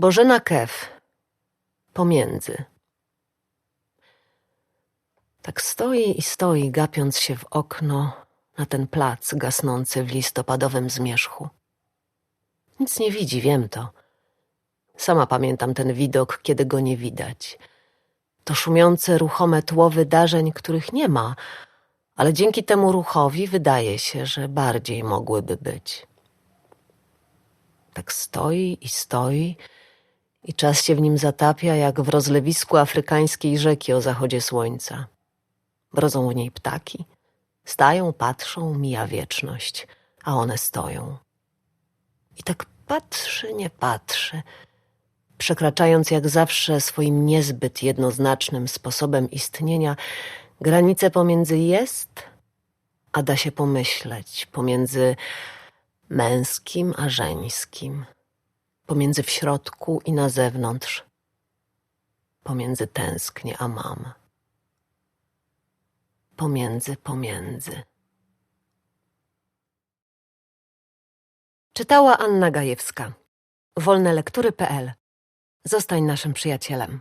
Bożena Kew. Pomiędzy. Tak stoi i stoi, gapiąc się w okno na ten plac gasnący w listopadowym zmierzchu. Nic nie widzi, wiem to. Sama pamiętam ten widok, kiedy go nie widać. To szumiące, ruchome tło wydarzeń, których nie ma, ale dzięki temu ruchowi wydaje się, że bardziej mogłyby być. Tak stoi i stoi, i czas się w nim zatapia, jak w rozlewisku afrykańskiej rzeki o zachodzie słońca. Brodzą w niej ptaki. Stają, patrzą, mija wieczność, a one stoją. I tak patrzy, nie patrzy, przekraczając jak zawsze swoim niezbyt jednoznacznym sposobem istnienia granicę pomiędzy jest, a da się pomyśleć, pomiędzy męskim a żeńskim, pomiędzy w środku i na zewnątrz, pomiędzy tęsknię a mam, pomiędzy, pomiędzy. Czytała Anna Gajewska. Wolnelektury.pl Zostań naszym przyjacielem.